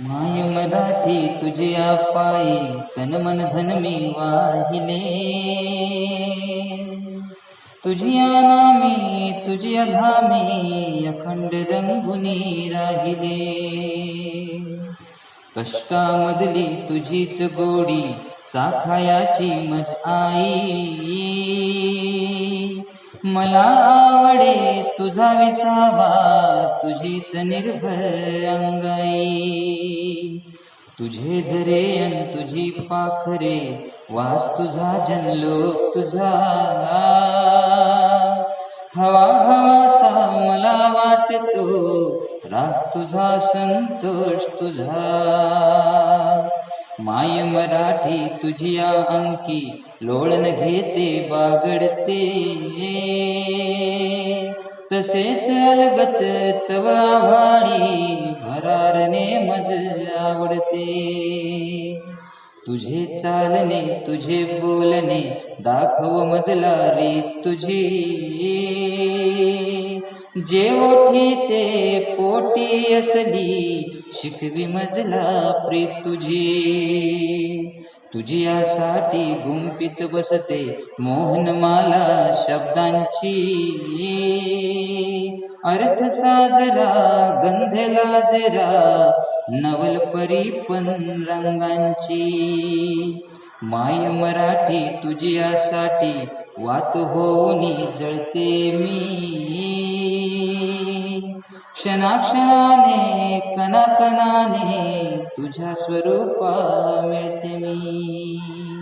माय मराठी तुझ्या पायी तन मन धन मी वाहिले. तुझिया नामी तुझिया धामी अखंड रंगुनी राहिले. कष्टामधली तुझीच गोडी चाखायाची मज आई. मला आवडे तुझा विसावा तुझीच निर्भर अंगाई. तुझे झरे अन तुझी पाखरे वास तुझा जनलो तुझा. हवा हवासा मला वाटतो राग तुझा संतोष तुझा. माय मराठी तुझिया अंकी लोळण घेते बागडते. तसेच अलगत तवा आव्हाळी भरारने मज आवडते. तुझे चालणे तुझे बोलणे दाखव मजला रे तुझी. जे ओठी ते पोटी असली शिकवी मजला प्रीत तुझी. तुझियासाठी गुंपित बसते मोहनमाला शब्दांची. अर्थ साजरा गंध लाजरा नवल परी पण रंगांची. माय मराठी तुझियासाठी वात होऊनी जळते मी. क्षणाक्षणाने कणाकणाने तुझ्या स्वरूपा मिळते मी.